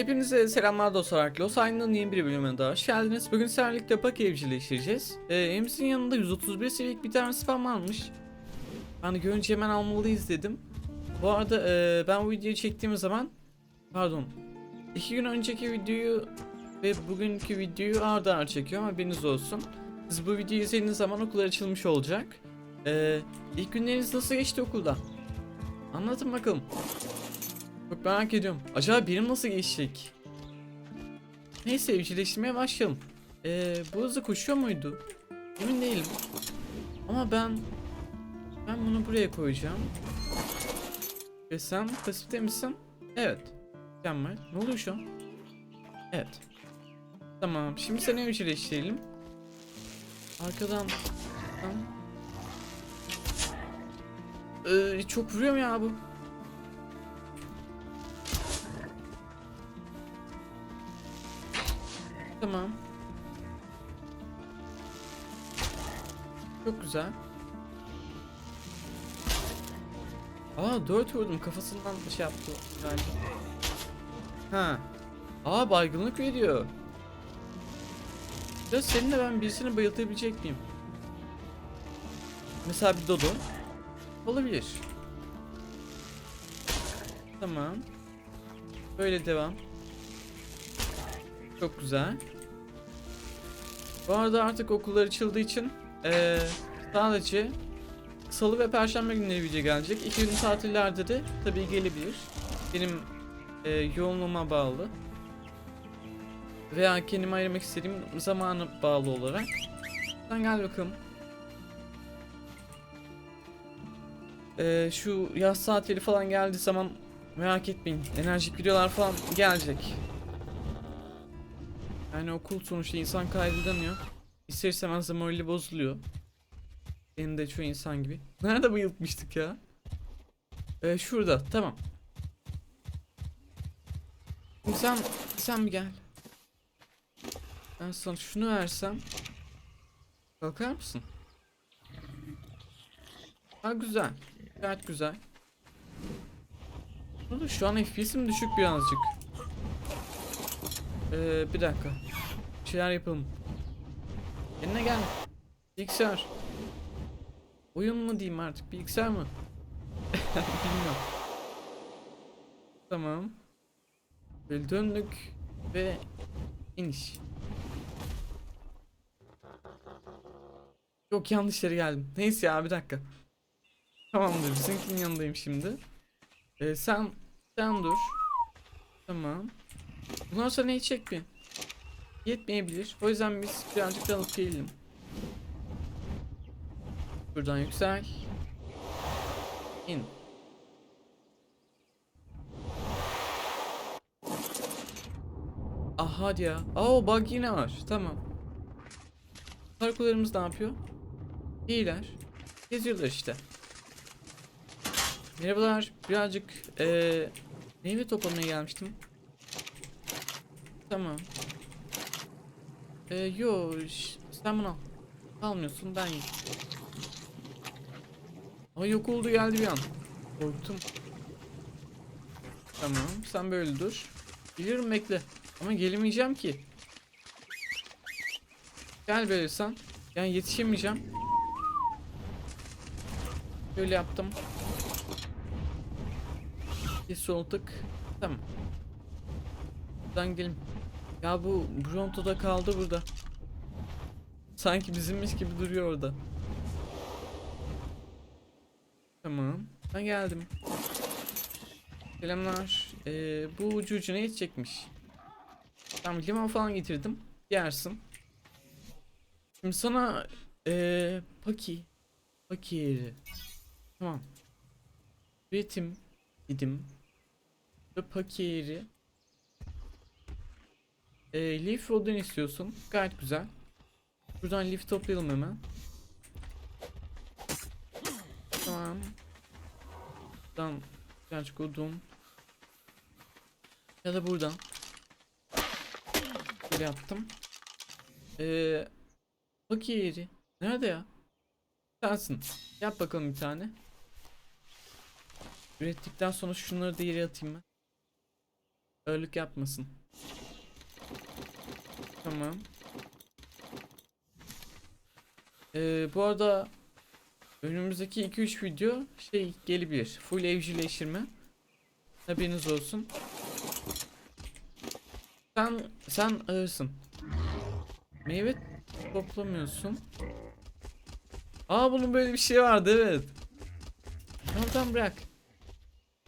Hepinize selamlar dostlar. Los Aynı'nın yeni bir bölümüne daha hoş geldiniz. Bugün sizlerle birlikte Paki evcilleştireceğiz. Ee, Ems'in yanında 131 seviyelik bir tane spam almış. Hani görünce hemen almalıyız dedim. Bu arada e, ben bu videoyu çektiğim zaman pardon iki gün önceki videoyu ve bugünkü videoyu arda arda çekiyorum haberiniz olsun. Siz bu videoyu izlediğiniz zaman okullar açılmış olacak. Ee, ilk günleriniz nasıl geçti okulda? Anlatın bakalım. Çok merak ediyorum. Acaba benim nasıl geçecek? Neyse evcilleştirmeye başlayalım. Ee, bu hızlı koşuyor muydu? Emin değilim. Ama ben ben bunu buraya koyacağım. Ve sen pasifte misin? Evet. Mükemmel. Ne oluyor şu an? Evet. Tamam. Şimdi seni evcilleştirelim. Arkadan. Ee, çok vuruyor mu ya bu? Tamam. Çok güzel. Aa 4 vurdum kafasından bir şey yaptı bence. Ha. Aa baygınlık veriyor. Ya seninle ben birisini bayıltabilecek miyim? Mesela bir dodo. Olabilir. Tamam. Böyle devam. Çok güzel. Bu arada artık okullar açıldığı için eee, sadece Salı ve Perşembe günleri video gelecek. İki gün tatillerde de tabii gelebilir. Benim eee, yoğunluğuma bağlı. Veya kendime ayırmak istediğim zamanı bağlı olarak. Sen gel bakalım. Eee, şu yaz tatili falan geldiği zaman merak etmeyin. Enerjik videolar falan gelecek. Yani okul sonuçta insan kaydedemiyor. İster istemez de morali bozuluyor. Benim de çoğu insan gibi. Nerede bayıltmıştık ya? Ee, şurada tamam. Sen, sen bir gel. Ben sana şunu versem. Kalkar mısın? Ha güzel. Gayet güzel. Şu an FPS'im düşük birazcık. Ee, bir dakika. Bir şeyler yapalım. Kendine gel. Bilgisayar. Oyun mu diyeyim artık? Bilgisayar mı? Bilmiyorum. Tamam. Böyle döndük ve iniş. Yok yanlış yere geldim. Neyse ya bir dakika. Tamamdır. Bizimkinin yanındayım şimdi. Ee, sen sen dur. Tamam. Bundan sonra neyi çekmeyin. Yetmeyebilir. O yüzden biz birazcık da alıp gelelim. Buradan yüksel. İn. Ah hadi ya. Aa bug yine var. Tamam. Parkurlarımız ne yapıyor? İyiler. Geziyorlar işte. Merhabalar. Birazcık eee meyve toplamaya gelmiştim. Tamam. Ee, yo sen bunu al. Almıyorsun ben yiyeyim. Ama yok oldu geldi bir an. Korktum. Tamam sen böyle dur. Bilirim bekle. Ama gelemeyeceğim ki. Gel böyle sen. Yani yetişemeyeceğim. Böyle yaptım. Bir sol tık. Tamam. Buradan gelin. Ya bu Bronto'da kaldı burada. Sanki bizimmiş gibi duruyor orada. Tamam. Ben geldim. Selamlar. Ee, bu ucu ucuna yetecekmiş. Tamam limon falan getirdim. Yersin. Şimdi sana ee, Paki Paki yeri. Tamam. Üretim dedim. Ve Paki yeri. E, leaf odun istiyorsun. Gayet güzel. Buradan leaf toplayalım hemen. Tamam. Buradan birazcık odun. Ya da buradan. Böyle yaptım. Eee bak yeri. Nerede ya? Sensin. Yap bakalım bir tane. Ürettikten sonra şunları da yere atayım ben. Ağırlık yapmasın. Tamam. Ee, bu arada önümüzdeki 2-3 video şey gelebilir. Full evcilleştirme. Haberiniz olsun. Sen sen ağırsın. Meyve toplamıyorsun. Aa bunun böyle bir şey vardı evet. Tamam bırak.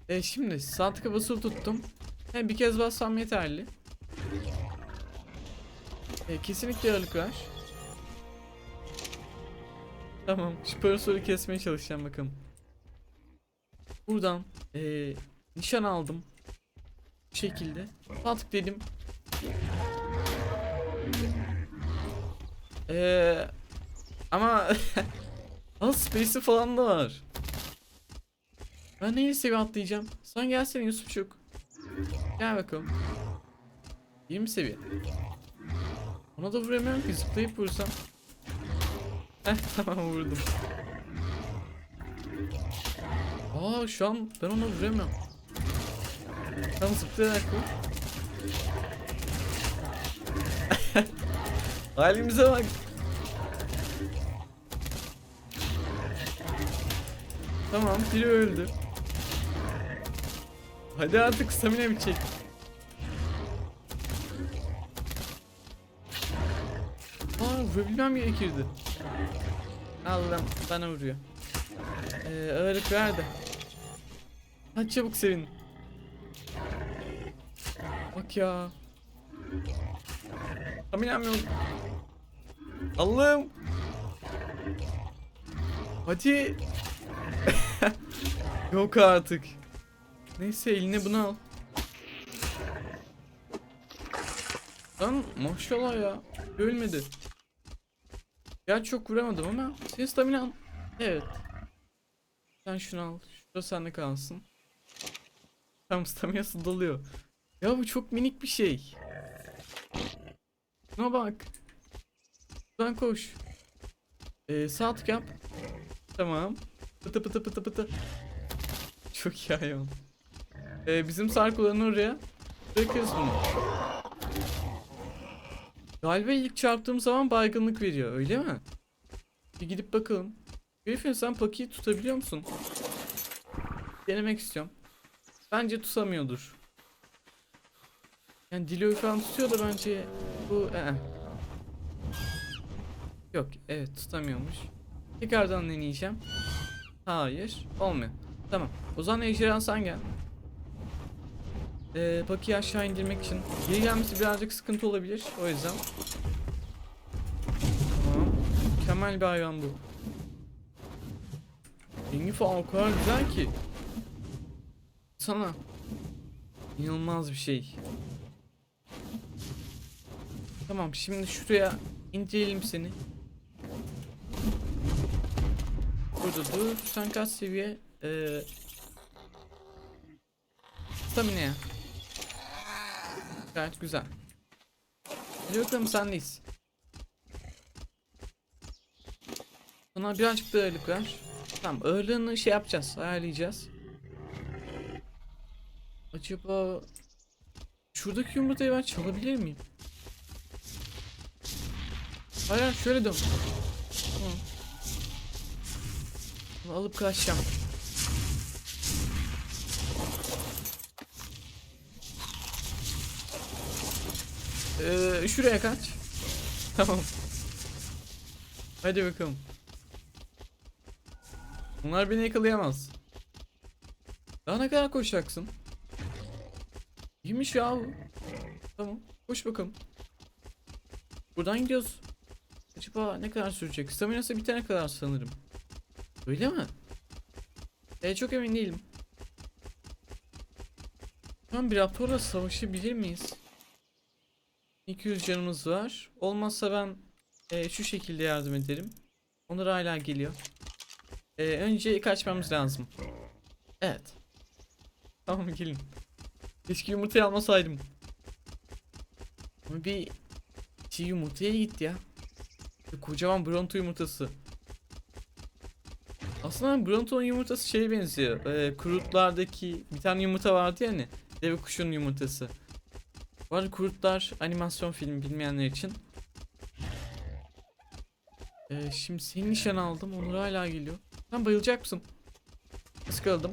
E şimdi sağ tıka basılı tuttum. He, bir kez bassam yeterli. E, kesinlikle ağırlık ver. Tamam şu parasoru kesmeye çalışacağım bakalım. Buradan e, nişan aldım. Bu şekilde. Sağ tık dedim. Eee ama Al space'i falan da var. Ben neyi seviye atlayacağım? Sen gelsene Yusufçuk. Gel bakalım. 20 seviye. Ona da vuramıyorum ki zıplayıp vursam. Heh tamam vurdum. Aa şu an ben ona vuramıyorum. Tam zıplayarak vur. Halimize bak. Tamam biri öldü. Hadi artık stamina bitecek. Vurabilmem gerekirdi. Allah'ım bana vuruyor. Ee, ağırlık ver. Hadi çabuk sevin. Bak ya. Staminam yok. Allah'ım. Hadi. Yok artık. Neyse eline bunu al. Lan maşallah ya. Ölmedi. Ya çok vuramadım ama senin staminan. Evet. Sen şunu al. Şurada sende kalsın. Tam staminası doluyor. Ya bu çok minik bir şey. Şuna bak. Buradan koş. Ee, sağ tık yap. Tamam. Pıtı pıtı pıtı pıtı. Çok iyi hayvan. Ee, bizim sarkoların oraya bırakırız bunu. Galiba ilk çarptığım zaman baygınlık veriyor öyle mi? Bir gidip bakalım. Griffin sen Paki'yi tutabiliyor musun? Denemek istiyorum. Bence tutamıyordur. Yani Dilo'yu falan tutuyor da bence bu... Ee. Yok evet tutamıyormuş. Tekrardan deneyeceğim. Hayır. Olmuyor. Tamam. O zaman ejderha sen gel. Ee, Paki'yi aşağı indirmek için. Geri gelmesi birazcık sıkıntı olabilir. O yüzden. Tamam. Mükemmel bir hayvan bu. Rengi falan o kadar güzel ki. Sana. İnanılmaz bir şey. Tamam şimdi şuraya indirelim seni. Burada dur. Sen kaç seviye? Ee, Stamina'ya. Gayet güzel. Hadi sendeyiz. Sana birazcık da ağırlık ver. Tamam ağırlığını şey yapacağız. Ayarlayacağız. Acaba... Şuradaki yumurtayı ben çalabilir miyim? Hayır şöyle dön. Tamam. Bunu alıp kaçacağım. Ee, şuraya kaç. Tamam. Hadi bakalım. Bunlar beni yakalayamaz. Daha ne kadar koşacaksın? İyiymiş ya bu. Tamam. Koş bakalım. Buradan gidiyoruz. Acaba ne kadar sürecek? Staminası bitene kadar sanırım. Öyle mi? E çok emin değilim. Şu an bir raptorla savaşabilir miyiz? 200 canımız var. Olmazsa ben e, şu şekilde yardım ederim. Onlar hala geliyor. E, önce kaçmamız lazım. Evet. Tamam gelin. Keşke yumurtayı almasaydım. Ama bir şey yumurtaya gitti ya. Kocaman bronto yumurtası. Aslında Bronto'nun yumurtası şeye benziyor. Ee, kurutlardaki bir tane yumurta vardı ya hani. Deve kuşunun yumurtası. Bu arada Kurtlar animasyon filmi bilmeyenler için. Ee, şimdi senin nişan aldım. Onur hala geliyor. Sen bayılacak mısın? Iskaladım.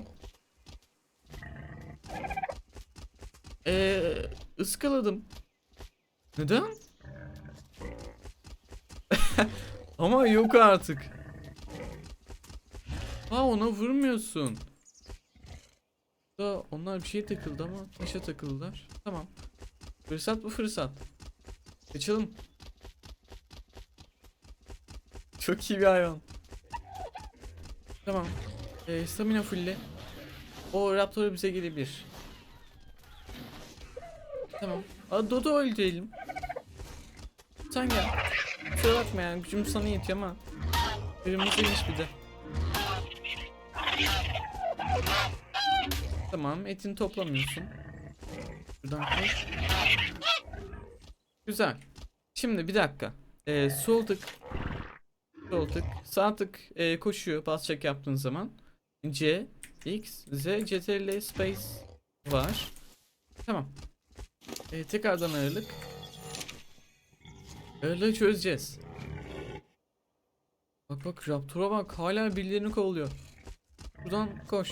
Ee, ıskaladım. Neden? Ama yok artık. Ha ona vurmuyorsun. Da onlar bir şeye takıldı ama taşa takıldılar. Tamam. Fırsat bu fırsat. Kaçalım. Çok iyi bir hayvan. Tamam. Ee, stamina fulle. O raptor bize gelebilir. Tamam. Aa, Dodo öldürelim. Sen gel. Kusura bakma yani gücüm sana yetiyor ama. Kırmızıymış bir de. Tamam etini toplamıyorsun. Buradan koş. Güzel. Şimdi bir dakika. Ee, sol tık. Sol tık. Sağ tık e, koşuyor bas check yaptığın zaman. C, X, Z, CTRL space var. Tamam. Ee, tekrardan ağırlık. Ağırlığı çözeceğiz. Bak bak Raptor'a bak hala birilerini kovalıyor. Buradan koş.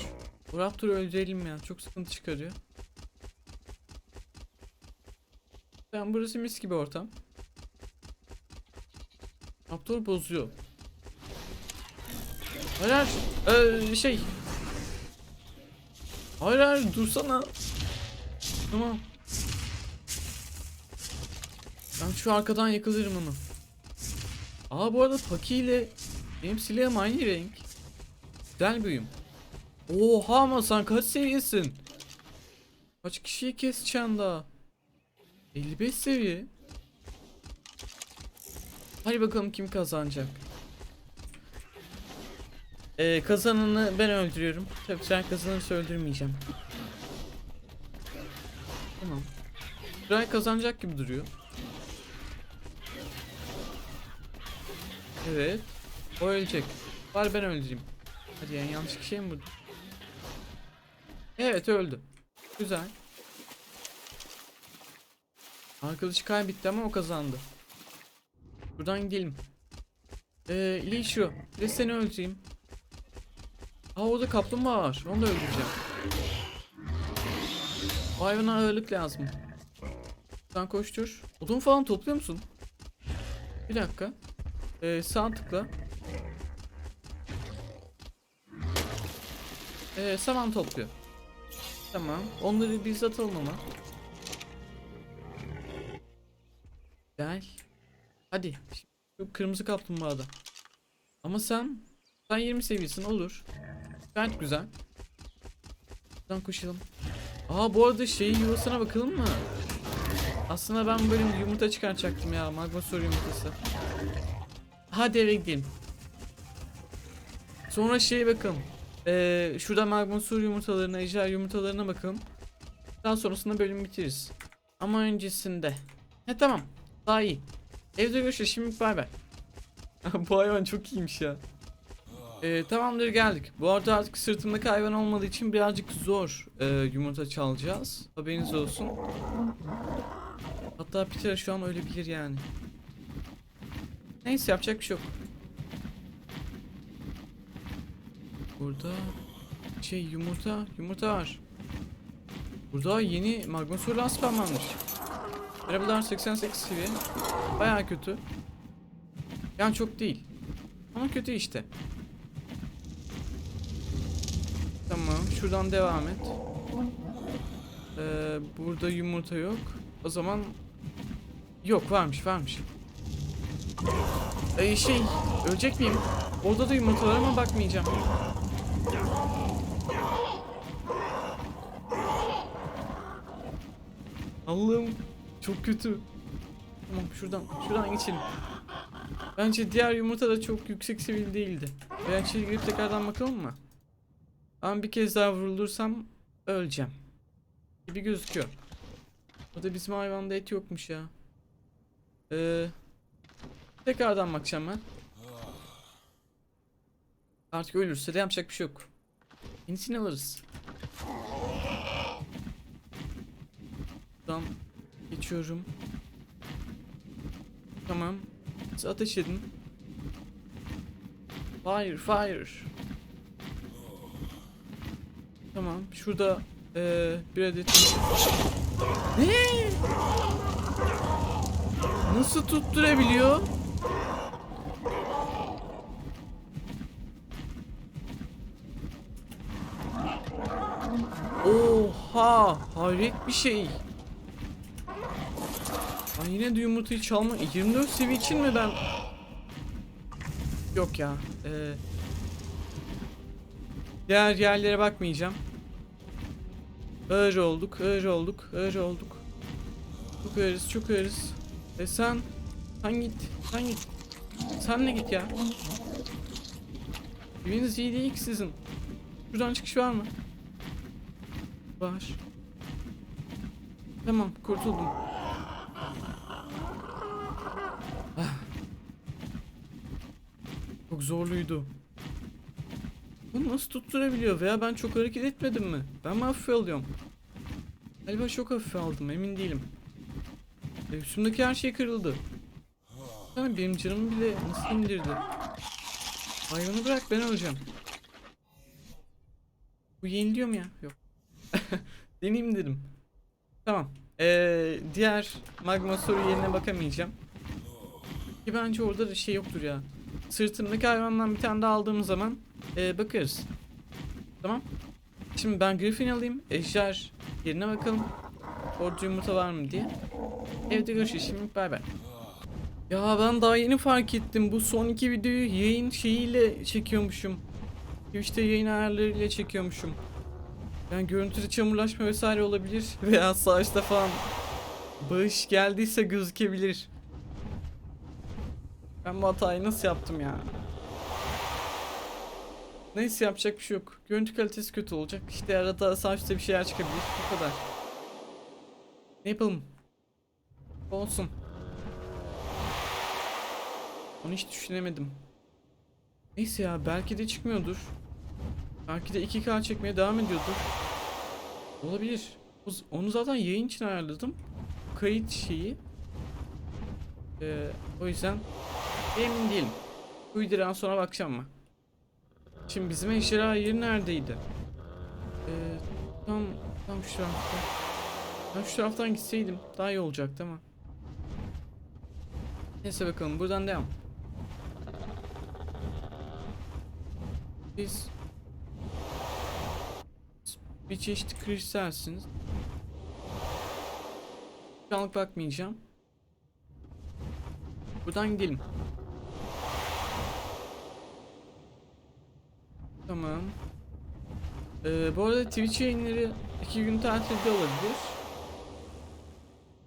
Bu Raptor'u öldürelim ya. Çok sıkıntı çıkarıyor. Tamam burası mis gibi ortam. Raptor bozuyor. Hayır hayır. Ee, şey. Hayır hayır dursana. Tamam. Ben şu arkadan yakalarım onu. Aa bu arada Paki ile benim silahım aynı renk. Güzel uyum. Oha ama sen kaç seviyesin? Kaç kişiyi keseceksin daha? 55 seviye. Hadi bakalım kim kazanacak. Ee, kazananı ben öldürüyorum. Tabii sen kazanırsa öldürmeyeceğim. Tamam. Ray kazanacak gibi duruyor. Evet. O ölecek. Var ben öldüreyim. Hadi yani yanlış kişiye mi vurdum? Evet öldü. Güzel. Arkadaşı kaybetti ama o kazandı. Buradan gidelim. Ee, İli şu. Bir seni öldüreyim. Aa orada kaplumbağa var. Onu da öldüreceğim. O hayvana ağırlık lazım. Sen koştur. Odun falan topluyor musun? Bir dakika. Ee, sağ tıkla. Ee, saman topluyor. Tamam. Onları biz atalım ama. Hadi. Şu kırmızı kaplumbağada. Ama sen sen 20 seviyesin olur. Gayet güzel. Buradan koşalım. Aa bu arada şeyi yuvasına bakalım mı? Aslında ben böyle yumurta çıkartacaktım ya. Magmasaur yumurtası. Hadi eve gidelim. Sonra şeye bakalım. Ee, şurada Magmasaur yumurtalarına, ejder yumurtalarına bakalım. Daha sonrasında bölüm bitiririz. Ama öncesinde. He tamam. Daha iyi. Evde görüşürüz. Şimdi bay bay. Bu hayvan çok iyiymiş ya. Ee, tamamdır geldik. Bu arada artık sırtımdaki hayvan olmadığı için birazcık zor e, yumurta çalacağız. Haberiniz olsun. Hatta Peter şu an ölebilir yani. Neyse yapacak bir şey yok. Burada şey yumurta yumurta var. Burada yeni Magmasaur'dan spamlanmış. Merhabalar 88 seviye. Baya kötü. Yani çok değil. Ama kötü işte. Tamam şuradan devam et. Ee, burada yumurta yok. O zaman yok varmış varmış. Ee, şey ölecek miyim? Orada da yumurta var ama bakmayacağım. Allah'ım çok kötü. Tamam şuradan şuradan geçelim. Bence diğer yumurta da çok yüksek seviyeli değildi. Ben içeri girip tekrardan bakalım mı? Ben bir kez daha vurulursam öleceğim. Gibi gözüküyor. O da bizim hayvanda et yokmuş ya. Ee, tekrardan bakacağım ben. Artık ölürse de yapacak bir şey yok. Yenisini alırız. Buradan Geçiyorum. Tamam. Siz ateş edin. Fire, fire. Tamam. Şurada eee bir adet Ne? Nasıl tutturabiliyor? Oha! Hayret bir şey. Ben yine de yumurtayı çalma. 24 seviye için mi ben? Yok ya. Ee, diğer yerlere bakmayacağım. Ağır olduk, ağır olduk, ağır olduk. Çok ağırız, çok ağırız. E sen, sen git, sen git. Sen de git ya. Eviniz iyi değil ki sizin. Şuradan çıkış var mı? Var. Tamam, kurtuldum. Ah. Çok zorluydu. Bunu nasıl tutturabiliyor veya ben çok hareket etmedim mi? Ben mi hafife alıyorum? Galiba çok hafife aldım emin değilim. E, üstümdeki her şey kırıldı. Yani benim canımı bile nasıl indirdi? Hayvanı bırak ben öleceğim. Bu yeniliyor mu ya? Yok. Deneyeyim dedim. Tamam. Ee, diğer magma soru yerine bakamayacağım. Ki bence orada da şey yoktur ya. Sırtımdaki hayvandan bir tane daha aldığım zaman ee, bakarız. Tamam. Şimdi ben Griffin alayım. Ejder yerine bakalım. Orada yumurta var mı diye. Evde görüşürüz. Şimdi bay bay. Ya ben daha yeni fark ettim. Bu son iki videoyu yayın şeyiyle çekiyormuşum. Twitch'te yayın ayarlarıyla çekiyormuşum. Yani görüntüde çamurlaşma vesaire olabilir. Veya sağışta falan bağış geldiyse gözükebilir. Ben bu hatayı nasıl yaptım ya? Neyse yapacak bir şey yok. Görüntü kalitesi kötü olacak. İşte arada sağışta bir şeyler çıkabilir. Bu kadar. Ne yapalım? Olsun. Onu hiç düşünemedim. Neyse ya belki de çıkmıyordur. Belki de 2K çekmeye devam ediyordur. Olabilir. Onu zaten yayın için ayarladım. Kayıt şeyi. Ee, o yüzden emin değilim. Videodan sonra bakacağım mı? Şimdi bizim ejderha yeri neredeydi? Ee, tam tam şu tarafta. Ben şu taraftan gitseydim daha iyi olacaktı ama. Neyse bakalım buradan devam. Biz bir çeşit kristalsiniz. Şu anlık bakmayacağım. Buradan gidelim. Tamam. Ee, bu arada Twitch yayınları iki gün tatilde olabilir.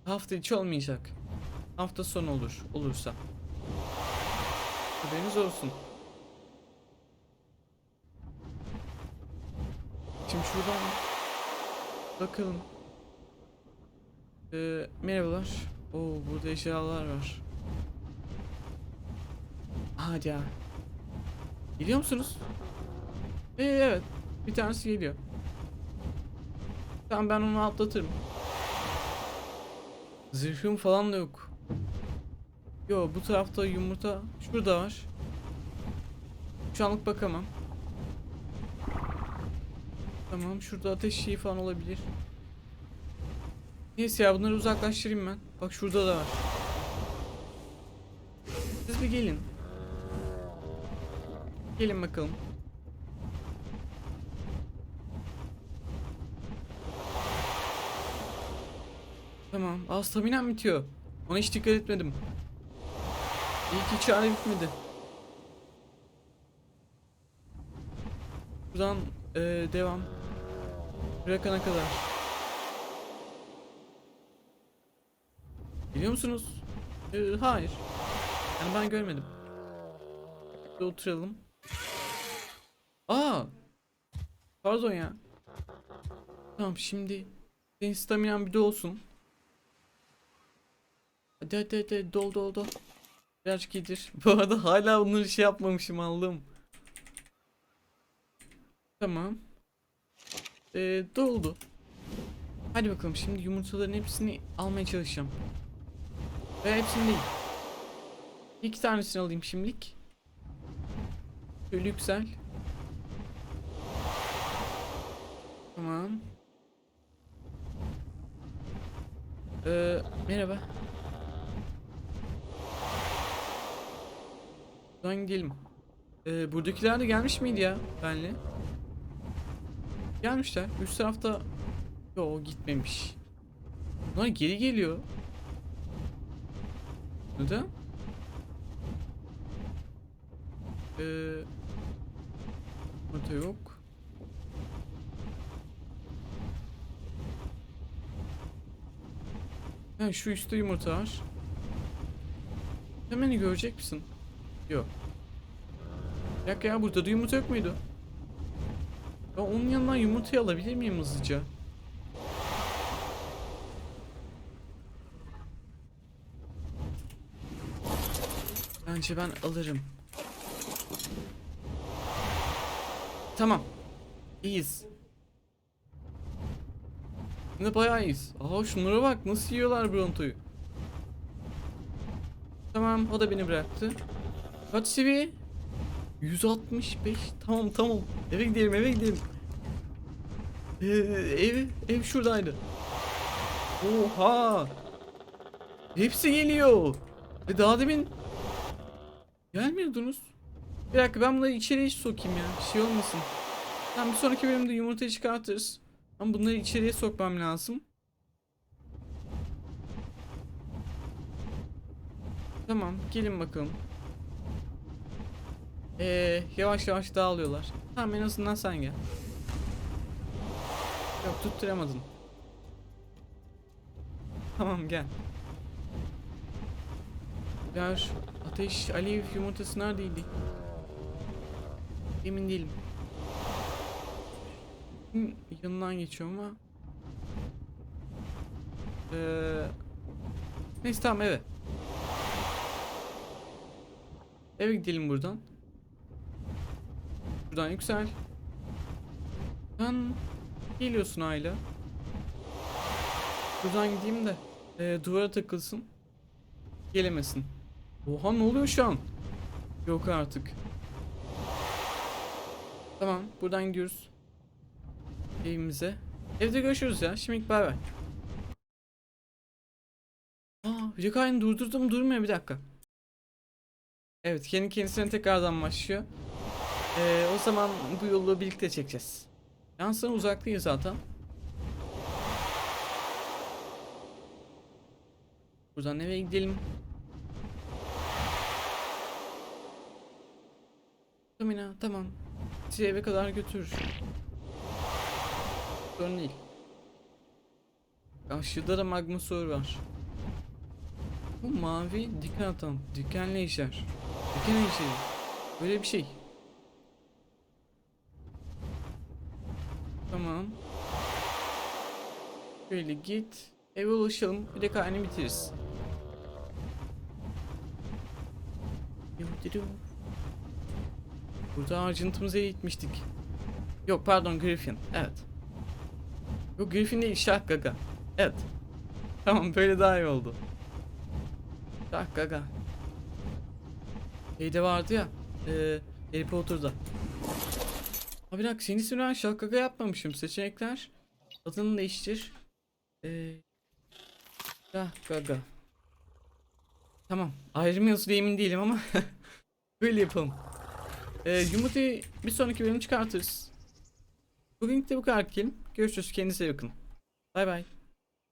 Hafta içi olmayacak. Hafta sonu olur. Olursa. Haberiniz olsun. Şimdi şuradan bakalım. Ee, merhabalar. Oo burada eşyalar var. Hadi ya. Geliyor musunuz? Ee, evet. Bir tanesi geliyor. Tamam ben onu atlatırım. Zırhım falan da yok. Yo bu tarafta yumurta şurada var. Şu anlık bakamam. Tamam şurada ateş şeyi falan olabilir. Neyse ya bunları uzaklaştırayım ben. Bak şurada da var. Siz bir gelin. Gelin bakalım. Tamam. Aa staminem bitiyor. Ona hiç dikkat etmedim. İyi ki çare bitmedi. Buradan eee, devam. Bırakana kadar. Biliyor musunuz? Ee, hayır. Yani ben görmedim. Bir oturalım. Aa! Pardon ya. Tamam şimdi senin staminen bir de olsun. Hadi hadi hadi dol dol dol. Birazcık iyidir. Bu arada hala bunları şey yapmamışım aldım. Tamam. Ee, doldu. Hadi bakalım şimdi yumurtaların hepsini almaya çalışacağım. Veya hepsini değil. İki tanesini alayım şimdilik. Şöyle yüksel. Tamam. Ee, merhaba. Buradan gidelim. Ee, buradakiler de gelmiş miydi ya benle? Gelmişler. Üst tarafta Yo gitmemiş. Bunlar geri geliyor. Neden? Ee, burada yok. Ha şu üstte yumurta var. Hemen görecek misin? Yok. Bir dakika ya burada da yumurta yok muydu? Ya onun yanından yumurtayı alabilir miyim hızlıca? Bence ben alırım. Tamam. İyiyiz. Yine bayağı iyiyiz. Aa şunlara bak nasıl yiyorlar Bronto'yu. Tamam o da beni bıraktı. Kaç seviye? 165. Tamam tamam. Eve gidelim eve gidelim. Ee, ev, ev şuradaydı. Oha. Hepsi geliyor. E daha demin Gelmiyordunuz. Bir dakika ben bunları içeriye hiç sokayım ya. Bir şey olmasın. Tamam bir sonraki bölümde yumurtayı çıkartırız. Ama bunları içeriye sokmam lazım. Tamam gelin bakalım. Ee, yavaş yavaş dağılıyorlar. Tamam en azından sen gel. Yok tutturamadın. Tamam gel. Ver. Ateş, alev yumurtası neredeydi? Emin değilim. Yanından geçiyor ama. Ee, neyse tamam eve. Eve gidelim buradan. Buradan yüksel. Sen geliyorsun Ayla. Buradan gideyim de ee, duvara takılsın. Gelemesin. Oha ne oluyor şu an? Yok artık. Tamam buradan gidiyoruz. Evimize. Evde görüşürüz ya. Şimdilik bay bay. Aa Rekay'ın durdurdum durmuyor bir dakika. Evet kendi kendisine tekrardan başlıyor. Ee, o zaman bu yolu birlikte çekeceğiz. Yansın uzaktayız zaten. Buradan eve gidelim. Tamam tamam. Sizi eve kadar götürür. Sorun değil. Karşıda da magmasaur var. Bu mavi diken atan, dikenli ejder. Diken ejderi. Böyle bir şey. Tamam. Şöyle git. Eve ulaşalım. Bir de karnı bitiririz. Burada Argent'ımıza gitmiştik. Yok pardon Griffin. Evet. Yok Griffin değil Shark Gaga. Evet. Tamam böyle daha iyi oldu. Shark Gaga. Şeyde vardı ya. E, Harry Potter'da. Abi ismini ben Shark Gaga yapmamışım. Seçenekler. Adını değiştir. Shark Gaga. Tamam. Yazılı emin değilim ama böyle yapalım. Ee, yumurtayı bir sonraki bölüm çıkartırız. Bugün de bu kadar diyelim. Görüşürüz. Kendinize bakın. Bay bay.